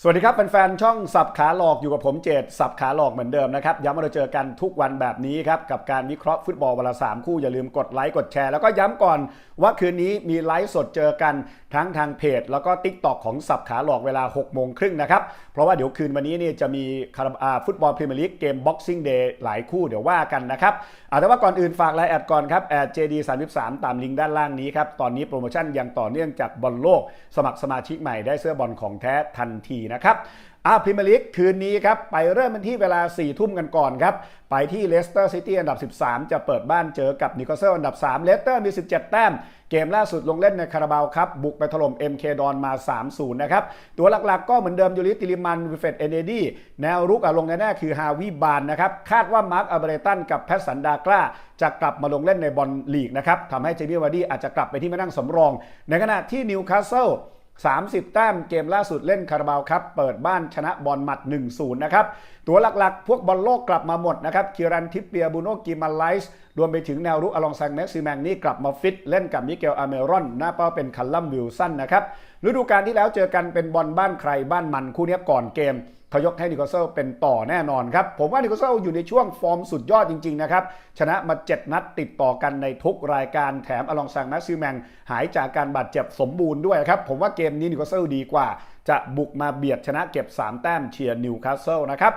สวัสดีครับแฟนๆช่องสับขาหลอกอยู่กับผมเจตสับขาหลอกเหมือนเดิมนะครับย้ำว่าเราเจอกันทุกวันแบบนี้ครับกับการวิเคราะห์ฟุตบอลวันละสามคู่อย่าลืมกดไลค์กดแชร์แล้วก็ย้ำก่อนว่าคืนนี้มีไลฟ์สดเจอกันทั้งทางเพจ แล้วก็ Tik t o อกของสับขาหลอกเวลา6โมงครึ่งนะครับเพราะว่าเดี๋ยวคืนวันนี้เนี่ยจะมีคาราอ่าฟุตบอลพรีเมียร์ลีกเกม Boxing Day หลายคู่เดี๋ยวว่ากันนะครับแต่ว่าก่อนอื่นฝากไลน์แอดก่อนครับแอด JD 33ตามลิงก์ด้านล่างนี้ครับตอนนี้โปรโมชั่นยังต่อเนื่องจากบอลโลก สมัครสมาชิกใหม่ได้เสื้อบอลของแท้ทันทีนะครับอาพรีเมียร์ลีกคืนนี้ครับ ไปเริ่มกันที่เวลา 4 ทุ่มกันก่อนครับ ไปที่เลสเตอร์ซิตี้อันดับ 13 จะเปิดบ้านเจอกับนิโคเซลอันดับ 3 เลสเตอร์มี 17 แต้ม เกมล่าสุดลงเล่นในคาราบาวครับ บุกไปถล่ม MK ดอนมา 3-0 นะครับ ตัวหลักๆก็เหมือนเดิมยูริติลิมันวิเฟตเอเนดีแนวรุกอะลงแน่ๆคือฮาวิบานนะครับ คาดว่ามาร์คอัลเบรตันกับแพทสันดากล้าจะกลับมาลงเล่นในบอลลีกนะครับทำให้เจมี่วาร์ดี้อาจจะกลับไปที่มานั่งสำรอง ในขณะที่นิวคาสเซิล 30 แต้มเกมล่าสุดเล่นคาราบาวครับ เปิดบ้านชนะบอลหมัด 1-0 นะครับ ตัวหลักๆ พวกบอลโลกกลับมาหมดนะครับคิรันทิปเปียบูโนกิมาไลส์รวมไปถึงแนวรุกอลองซังแม็กซิแมงนี่กลับมาฟิต เล่นกับมิเกลอาเมรอน หน้าเป้าเป็นคัลลัมวิลสันนะครับฤดูกาลที่แล้วเจอกันเป็นบอลบ้านใครบ้านมันคู่นี้ก่อนเกม เขายกให้นิโคลเซลเป็นต่อแน่นอนครับ ผมว่านิโคลเซลอยู่ในช่วงฟอร์มสุดยอดจริงๆนะครับ ชนะมา 7 นัดติดต่อกันในทุกรายการแถมอลองซังนัสซิแมง หายจากการบาดเจ็บสมบูรณ์ด้วยครับ ผมว่าเกมนี้นิโคลเซลดีกว่า จะบุกมาเบียดชนะเก็บ 3 แต้มเชียร์นิวคาสเซิลนะครับ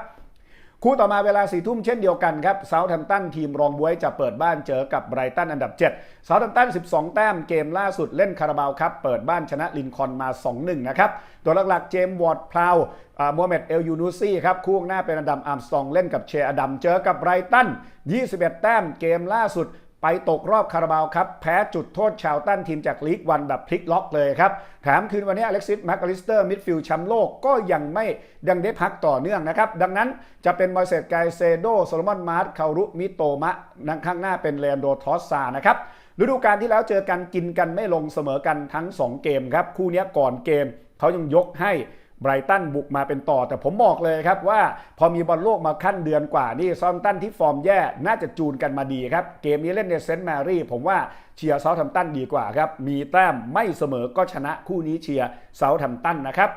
คู่ต่อมาเวลาสี่ทุ่มเช่นเดียวกันครับเซาท์แฮมป์ตันทีมรองบวยจะเปิดบ้านเจอกับไบรตันอันดับ7เซาท์แฮมป์ตัน 12 แต้มเกมล่าสุดเล่นคาราบาวครับ เปิดบ้านชนะลินคอนมา 2-1 นะครับ ตัวหลักๆ เจมส์วอร์ดพลาวโมฮัมเหม็ดเอลยูนูซี่ครับ คู่งหน้าเป็นอดัมอาร์มสตองเล่นกับเชอดัมเจอกับไบรตัน 21 แต้มเกมล่าสุด ไปตกรอบคาราบาวครับ แพ้จุดโทษชาวตันทีมจากลีกวันแบบพลิกล็อกเลยครับแถมคืนวันนี้อเล็กซิสแมคอลิสเตอร์มิดฟิลด์แชมป์โลกก็ยังไม่ยังได้พักต่อเนื่องนะครับ ดังนั้นจะเป็นมอยเซตไกเซโดโซโลมอนมาร์ตคารุมิโตมะนั่งข้างหน้าเป็นเลนโดทอสซานะครับฤดูกาลที่แล้วเจอกันกินกันไม่ลงเสมอกันทั้ง 2 เกมครับคู่นี้ก่อนเกมเขายังยกให้ ไบรตันบุกมาเป็นต่อ แต่ผมบอกเลยครับว่าพอมีบอลโลกมาขั้นเดือนกว่านี่ซอมตันที่ฟอร์มแย่น่าจะจูนกันมาดีครับ เกมนี้เล่นในเซนต์แมรี่ผมว่าเชียร์เซาท์แฮมตันดีกว่าครับ มีแต้มไม่เสมอก็ชนะคู่นี้เชียร์เซาท์แฮมตันนะครับ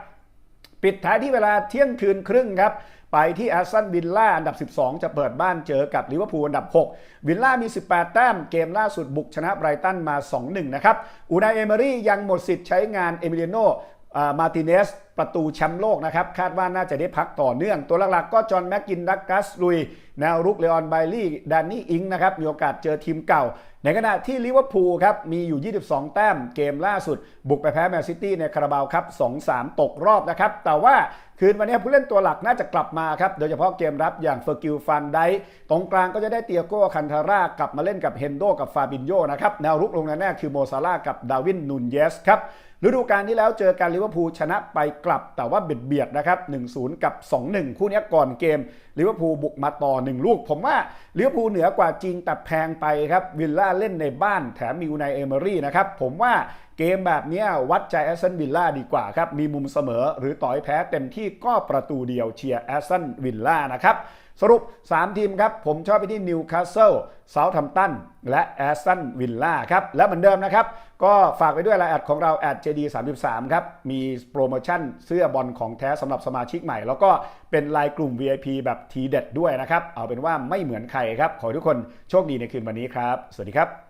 ปิดท้ายที่เวลาเที่ยงคืนครึ่งครับไปที่แอสตันวิลล่าอันดับ 12 จะเปิดบ้านเจอกับลิเวอร์พูลอันดับ 6 วิลล่ามี 18 แต้มเกมล่าสุดบุกชนะไบรตันมา 2-1 นะครับอูนายเอเมอรี่ยังหมดสิทธิ์ใช้งานเอมิเลโนมาติเนส ประตูแชมป์โลกนะครับ คาดว่าน่าจะได้พักต่อเนื่อง ตัวหลักๆก็จอห์นแม็กกินดักกัสลุย แนวรุกเลออนไบลี่ดานนี่อิงนะครับ มีโอกาสเจอทีมเก่า ในขณะที่ลิเวอร์พูลครับ มีอยู่ 22 แต้มเกมล่าสุด บุกไปแพ้แมนซิตี้ในคาราบาวครับ 2-3 ตกรอบนะครับ แต่ว่าคืนวันนี้ผู้เล่นตัวหลักน่าจะกลับมาครับ โดยเฉพาะเกมรับอย่างเฟอร์กิลฟันไดตรงกลางก็จะได้เตียโก้คันทารากลับมาเล่นกับเฮนโดกับฟาบินโยนะครับ แนวรุกลงแน่ๆคือโมซาร่ากับดาวินนูนเยสครับฤดูกาลที่แล้วเจอกันลิเวอร์พูลชนะไปกลับแต่ว่าเบียดเบียดนะครับ 1-0 กับ 2-1 คู่นี้ก่อนเกมลิเวอร์พูลบุกมาต่อ 1 ลูก ผมว่าลิเวอร์พูลเหนือกว่าจริงแต่แพงไปครับวิลล่าเล่นในบ้านแถมมีอูไนเอเมอรี่นะครับผมว่า เกมแบบนี้วัดใจแอสตันวิลล่าดีกว่าครับ มีมุมเสมอหรือต่อยแพ้เต็มที่ก็ประตูเดียวเชียร์แอสตันวิลล่านะครับสรุป 3 ทีมครับ ผมชอบไปที่นิวคาสเซิลเซาท์แฮมป์ตันและแอสตันวิลล่าครับ และเหมือนเดิมนะครับ ก็ฝากไปด้วยรายแอดของเราแอด JD33 ครับ มีโปรโมชั่นเสื้อบอลของแท้สำหรับสมาชิกใหม่ แล้วก็เป็นลายกลุ่ม VIP แบบทีเด็ดด้วยนะครับ เอาเป็นว่าไม่เหมือนใครครับ ขอทุกคนโชคดีในคืนวันนี้ครับ สวัสดีครับ